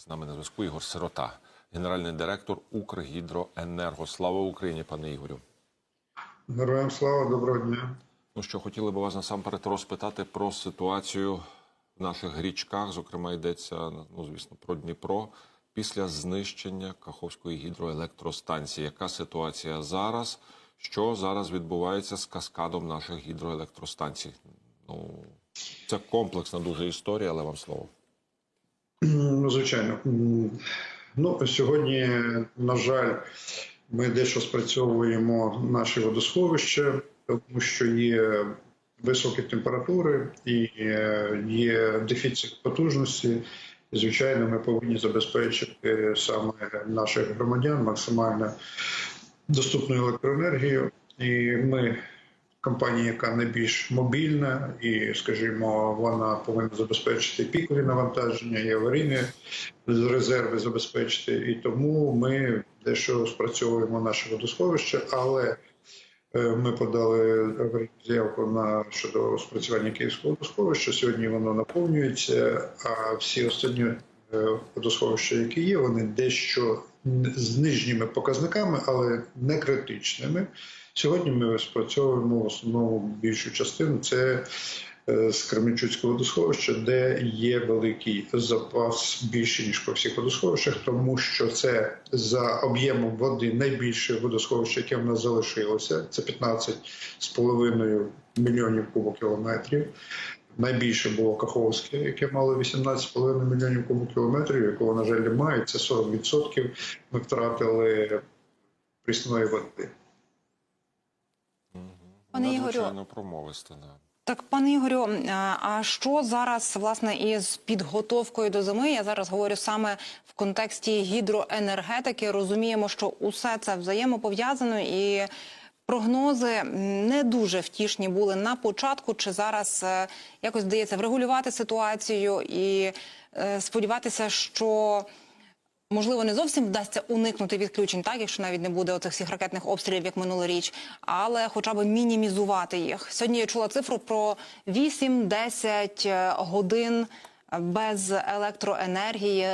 з нами на зв'язку Ігор Сирота, генеральний директор Укргідроенерго. Слава Україні, пане Ігорю. Героям слава, доброго дня. Ну що хотіли би вас насамперед розпитати про ситуацію в наших річках. Зокрема, йдеться ну звісно про Дніпро після знищення Каховської гідроелектростанції. Яка ситуація зараз? Що зараз відбувається з каскадом наших гідроелектростанцій? Ну це комплексна дуже історія, але вам слово. Ну, звичайно. Ну, сьогодні, на жаль, ми дещо спрацьовуємо наші водосховища, тому що є високі температури і е, є дефіцит потужності. І, звичайно, ми повинні забезпечити саме наших громадян максимально доступною електроенергією. І ми компанія, яка найбільш мобільна, і, скажімо, вона повинна забезпечити пікові навантаження і аварійні резерви забезпечити. І тому ми дещо спрацьовуємо наше водосховище, але е, ми подали заявку на щодо спрацювання Київського водосховища. Сьогодні воно наповнюється, а всі останні е, водосховища, які є, вони дещо з нижніми показниками, але не критичними. Сьогодні ми спрацьовуємо в основному більшу частину. Це е, з Кременчуцького водосховища, де є великий запас більше ніж по всіх водосховищах, тому що це за об'ємом води найбільше водосховище, яке в нас залишилося. Це 15,5 мільйонів кубокілометрів. Найбільше було Каховське, яке мало 18,5 мільйонів кубокілометрів, якого, на жаль, немає. Це 40% ми втратили прісної води. Пане Ігорю, промовисто. Да. Так, пане Ігорю, а що зараз власне із підготовкою до зими? Я зараз говорю саме в контексті гідроенергетики. Розуміємо, що усе це взаємопов'язано і. Прогнози не дуже втішні були на початку. Чи зараз е, якось вдається врегулювати ситуацію і е, сподіватися, що можливо не зовсім вдасться уникнути відключень, так якщо навіть не буде оцих всіх ракетних обстрілів, як минулоріч, але хоча б мінімізувати їх. Сьогодні я чула цифру про 8-10 годин без електроенергії.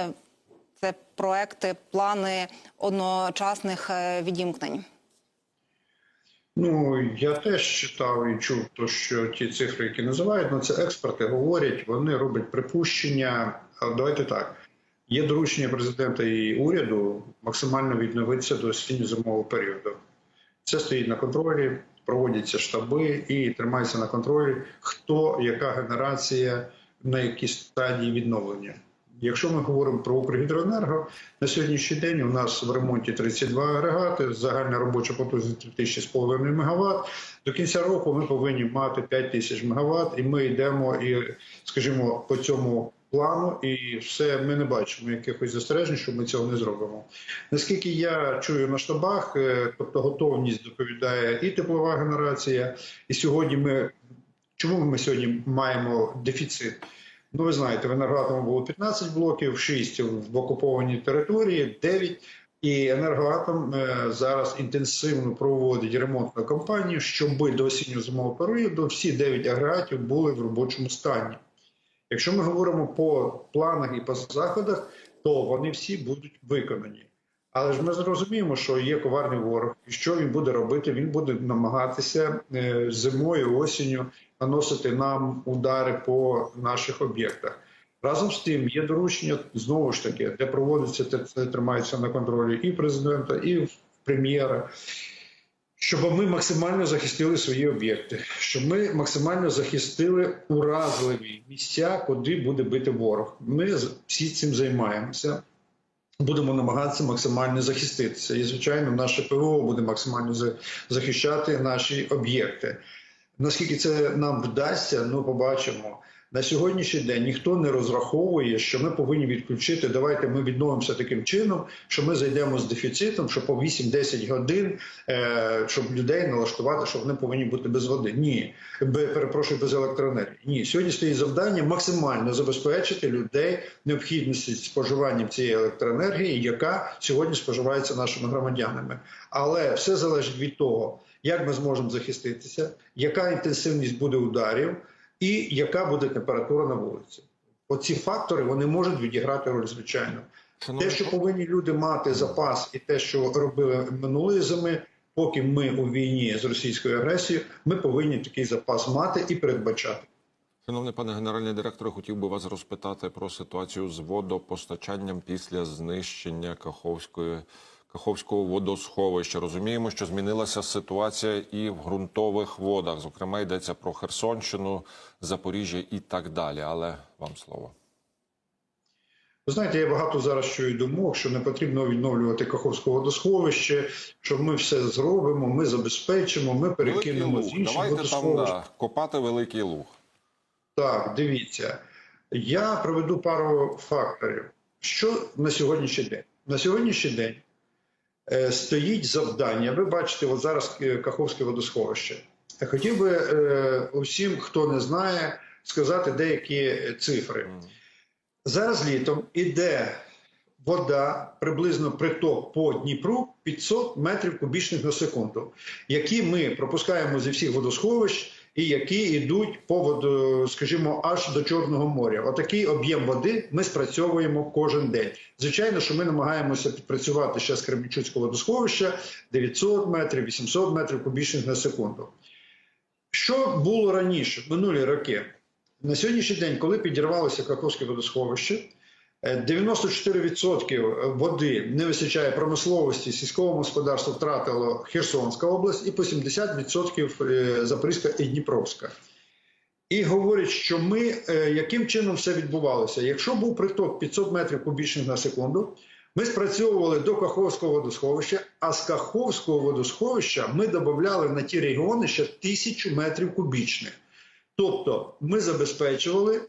Це проекти, плани одночасних е, відімкнень. Ну я теж читав і чув, то що ті цифри, які називають, ну це експерти говорять, вони роблять припущення. Давайте так. Є доручення президента і уряду максимально відновитися до осінньо-зимового періоду. Це стоїть на контролі, проводяться штаби і тримається на контролі, хто, яка генерація, на якій стадії відновлення. Якщо ми говоримо про Укргідроенерго, на сьогоднішній день у нас в ремонті 32 агрегати, загальна робоча потужність 3000,5 МВт. До кінця року ми повинні мати 5000 МВт, і ми йдемо і, скажімо, по цьому плану, і все ми не бачимо якихось застережень, що ми цього не зробимо. Наскільки я чую на штабах, е, тобто готовність доповідає і теплова генерація, і сьогодні ми чому ми сьогодні маємо дефіцит? Ну, ви знаєте, в енергоатому було 15 блоків, 6 в окупованій території, 9. І енергоатом е, зараз інтенсивно проводить ремонтну кампанію, щоб до осінньо-зимового періоду всі 9 агрегатів були в робочому стані. Якщо ми говоримо по планах і по заходах, то вони всі будуть виконані. Але ж ми зрозуміємо, що є коварний ворог, і що він буде робити? Він буде намагатися е, зимою, осінню наносити нам удари по наших об'єктах. Разом з тим є доручення знову ж таки, де проводиться це тримається на контролі і президента, і прем'єра. Щоб ми максимально захистили свої об'єкти, щоб ми максимально захистили уразливі місця, куди буде бити ворог. Ми всі цим займаємося. Будемо намагатися максимально захиститися. І, звичайно, наше ПВО буде максимально захищати наші об'єкти. Наскільки це нам вдасться, ну побачимо. На сьогоднішній день ніхто не розраховує, що ми повинні відключити. Давайте ми відновимося таким чином, що ми зайдемо з дефіцитом, що по 8-10 годин, е, щоб людей налаштувати, що вони повинні бути без води. Ні, перепрошую, без електроенергії. Ні, сьогодні стоїть завдання максимально забезпечити людей необхідності споживанням цієї електроенергії, яка сьогодні споживається нашими громадянами. Але все залежить від того, як ми зможемо захиститися, яка інтенсивність буде ударів і яка буде температура на вулиці. Оці фактори вони можуть відіграти роль, звичайно. Те, що повинні люди мати запас, і те, що робили минулої зими, поки ми у війні з російською агресією, ми повинні такий запас мати і передбачати. Шановний пане генеральний директоре, хотів би вас розпитати про ситуацію з водопостачанням після знищення Каховської. Каховського водосховища розуміємо, що змінилася ситуація і в ґрунтових водах. Зокрема, йдеться про Херсонщину, Запоріжжя і так далі. Але вам слово. Ви знаєте, я багато зараз чую думок, що не потрібно відновлювати Каховське водосховище, що ми все зробимо, ми забезпечимо, ми перекинемо з інших Давайте там водосховищ. да, копати великий луг. Так, дивіться. Я проведу пару факторів. Що на сьогоднішній день? На сьогоднішній день стоїть завдання. Ви бачите, от зараз е, Каховське водосховище. Хотів би е, усім, хто не знає, сказати деякі цифри. Зараз літом іде вода, приблизно приток по Дніпру 500 метрів кубічних на секунду, які ми пропускаємо зі всіх водосховищ і які йдуть по скажімо, аж до Чорного моря. Отакий об'єм води ми спрацьовуємо кожен день. Звичайно, що ми намагаємося підпрацювати ще з Кременчуцького водосховища 900 метрів, 800 метрів кубічних на секунду. Що було раніше, минулі роки? На сьогоднішній день, коли підірвалося Каховське водосховище, 94% води не вистачає промисловості, сільського господарства втратило Херсонська область і по 70% е, Запорізька і Дніпровська. І говорять, що ми е, яким чином все відбувалося? Якщо був приток 500 метрів кубічних на секунду, ми спрацьовували до Каховського водосховища, а з Каховського водосховища ми додавали на ті регіони ще тисячу метрів кубічних. Тобто ми забезпечували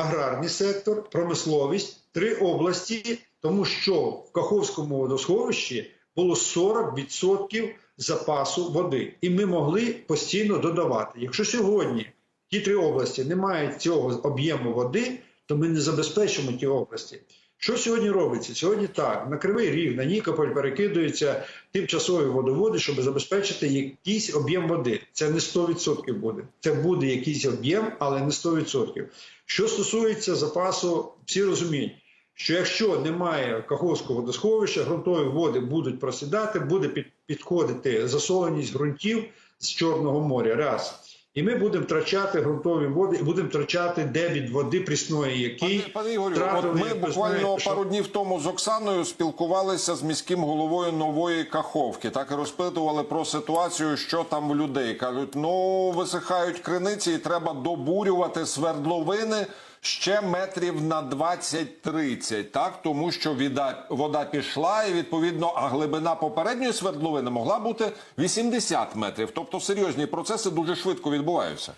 аграрний сектор, промисловість, три області, тому що в Каховському водосховищі було 40% запасу води, і ми могли постійно додавати. Якщо сьогодні ті три області не мають цього об'єму води, то ми не забезпечимо ті області. Що сьогодні робиться? Сьогодні так, на Кривий Ріг, на Нікополь перекидаються тимчасові водоводи, щоб забезпечити якийсь об'єм води. Це не 100% буде. Це буде якийсь об'єм, але не 100%. Що стосується запасу, всі розуміють, що якщо немає Каховського водосховища, ґрунтові води будуть просідати, буде підходити засоленість ґрунтів з Чорного моря. Раз. І ми будемо втрачати ґрунтові води, і будемо втрачати дебіт води прісної, який Пане, пане Ігорю, от ми як буквально пару днів тому з Оксаною спілкувалися з міським головою нової Каховки. Так і розпитували про ситуацію, що там у людей. Кажуть, ну висихають криниці, і треба добурювати свердловини ще метрів на 20-30, так тому що віда, вода пішла, і відповідно, а глибина попередньої свердловини могла бути 80 метрів. Тобто серйозні процеси дуже швидко відбуваються.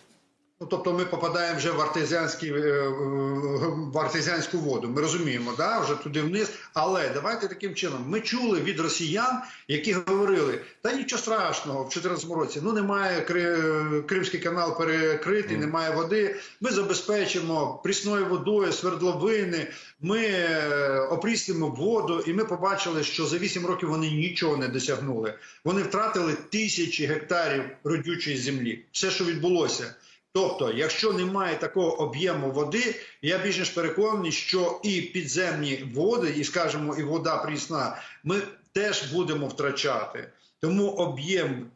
Ну, тобто ми попадаємо вже в артезіанські, е, е, в артезіанську воду. Ми розуміємо, да, вже туди вниз. Але давайте таким чином. Ми чули від росіян, які говорили, та нічого страшного в 2014 році. Ну немає Кримський канал перекритий, немає води. Ми забезпечимо прісною водою свердловини. Ми е, воду, і ми побачили, що за 8 років вони нічого не досягнули. Вони втратили тисячі гектарів родючої землі. Все, що відбулося. Тобто, якщо немає такого об'єму води, я більш ніж переконаний, що і підземні води, і скажімо, і вода прісна, ми теж будемо втрачати. Тому об'єм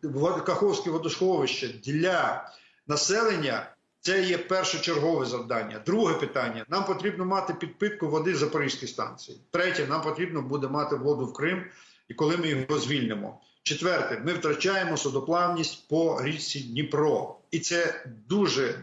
Каховське водосховище для населення це є першочергове завдання. Друге питання: нам потрібно мати підпитку води з Запорізької станції. Третє, нам потрібно буде мати воду в Крим, і коли ми його звільнимо. Четверте, ми втрачаємо судоплавність по річці Дніпро, і це дуже,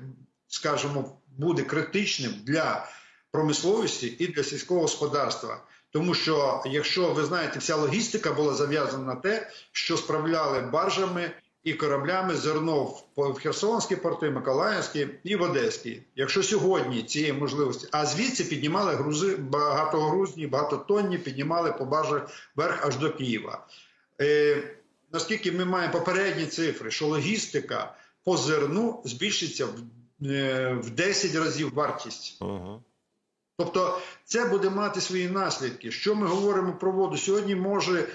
скажімо, буде критичним для промисловості і для сільського господарства. Тому що, якщо ви знаєте, вся логістика була зав'язана на те, що справляли баржами і кораблями зерно в Херсонські порти, Миколаївські і в Одеські. Якщо сьогодні цієї можливості, а звідси піднімали грузи багатогрузні, багатотонні, піднімали по баржах вверх аж до Києва. Е, наскільки ми маємо попередні цифри, що логістика по зерну збільшиться в, е, в 10 разів вартість. Угу. Тобто це буде мати свої наслідки. Що ми говоримо про воду? Сьогодні може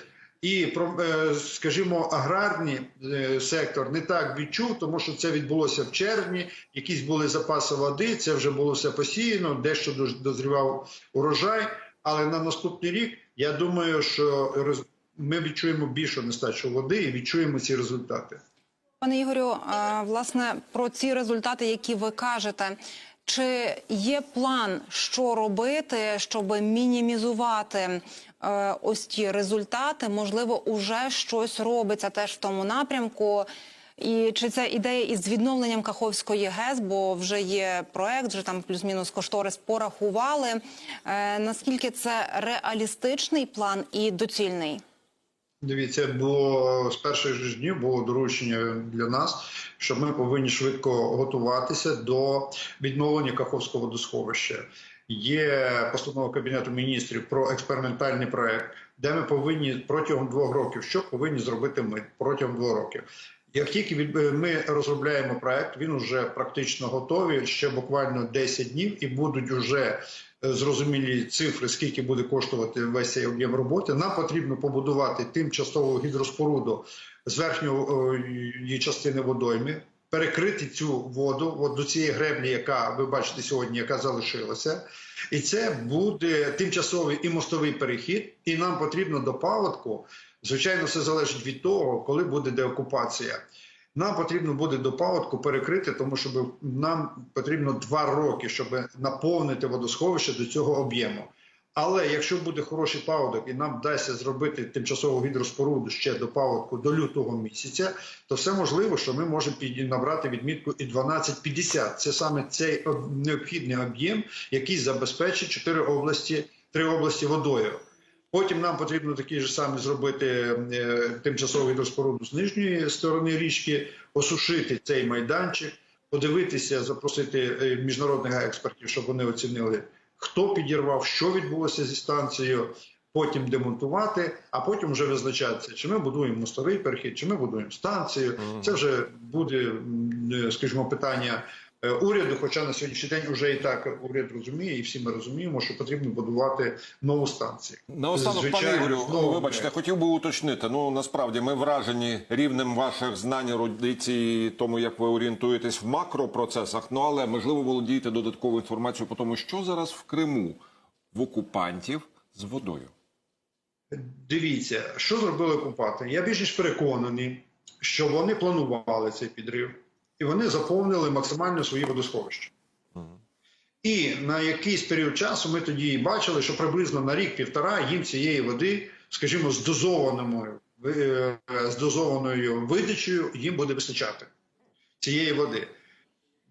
І про- е, скажімо, аграрний е, сектор не так відчув, тому що це відбулося в червні. Якісь були запаси води, це вже було все посіяно, дещо доз- дозрівав урожай. Але на наступний рік я думаю, що ми відчуємо більшу нестачу води і відчуємо ці результати. Пане Ігорю, власне, про ці результати, які ви кажете, чи є план, що робити, щоб мінімізувати е, ось ті результати? Можливо, уже щось робиться теж в тому напрямку. І чи це ідея із відновленням Каховської ГЕС, бо вже є проект, вже там плюс-мінус кошторис порахували. Е, наскільки це реалістичний план і доцільний? Дивіться, було з перших ж днів було доручення для нас, що ми повинні швидко готуватися до відновлення Каховського водосховища. Є постанова Кабінету міністрів про експериментальний проект, де ми повинні протягом двох років, що повинні зробити ми протягом двох років. Як тільки від- ми розробляємо проект, він вже практично готовий. Ще буквально 10 днів, і будуть вже е, зрозумілі цифри, скільки буде коштувати весь цей об'єм роботи. Нам потрібно побудувати тимчасову гідроспоруду з верхньої частини водойми, перекрити цю воду от до цієї греблі, яка ви бачите сьогодні, яка залишилася. І це буде тимчасовий і мостовий перехід. І нам потрібно до паводку. Звичайно, все залежить від того, коли буде деокупація. Нам потрібно буде до паводку перекрити, тому що нам потрібно два роки, щоб наповнити водосховище до цього об'єму. Але якщо буде хороший паводок і нам вдасться зробити тимчасову гідроспоруду ще до паводку до лютого місяця, то все можливо, що ми можемо набрати відмітку і 1250. Це саме цей необхідний об'єм, який забезпечить чотири області, три області водою. Потім нам потрібно такі ж самі зробити е, тимчасову гідроспоруду з нижньої сторони річки, осушити цей майданчик, подивитися, запросити е, міжнародних експертів, щоб вони оцінили, хто підірвав, що відбулося зі станцією. Потім демонтувати, а потім вже визначатися, чи ми будуємо мостовий перехід, чи ми будуємо станцію. Це вже буде, е, скажімо, питання уряду. Хоча на сьогоднішній день вже і так уряд розуміє, і всі ми розуміємо, що потрібно будувати нову станцію. Наостанок, пане Ігорю, знову вибачте, хотів би уточнити. Ну насправді ми вражені рівнем ваших знань, ерудиції, тому як ви орієнтуєтесь в макропроцесах. Ну але можливо володієте додатковою інформацією по тому, що зараз в Криму в окупантів з водою. Дивіться, що зробили окупанти. Я більш ніж переконаний, що вони планували цей підрив, і вони заповнили максимально свої водосховища. І на якийсь період часу ми тоді бачили, що приблизно на рік-півтора їм цієї води, скажімо, з дозованою, е, з дозованою видачею їм буде вистачати цієї води.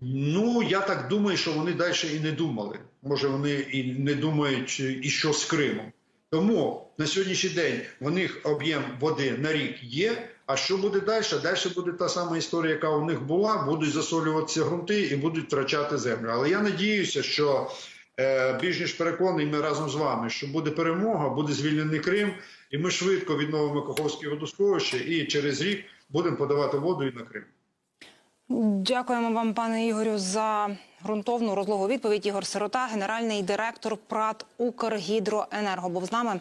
Ну, я так думаю, що вони далі і не думали. Може, вони і не думають, і що з Кримом. Тому на сьогоднішній день в них об'єм води на рік є. А що буде далі? Далі буде та сама історія, яка у них була. Будуть засолюватися ґрунти і будуть втрачати землю. Але я надіюся, що е, більш ніж переконаний ми разом з вами, що буде перемога, буде звільнений Крим, і ми швидко відновимо Каховське водосховище і через рік будемо подавати воду і на Крим. Дякуємо вам, пане Ігорю, за ґрунтовну розлогу відповідь. Ігор Сирота, генеральний директор ПРАТ Укргідроенерго, був з нами.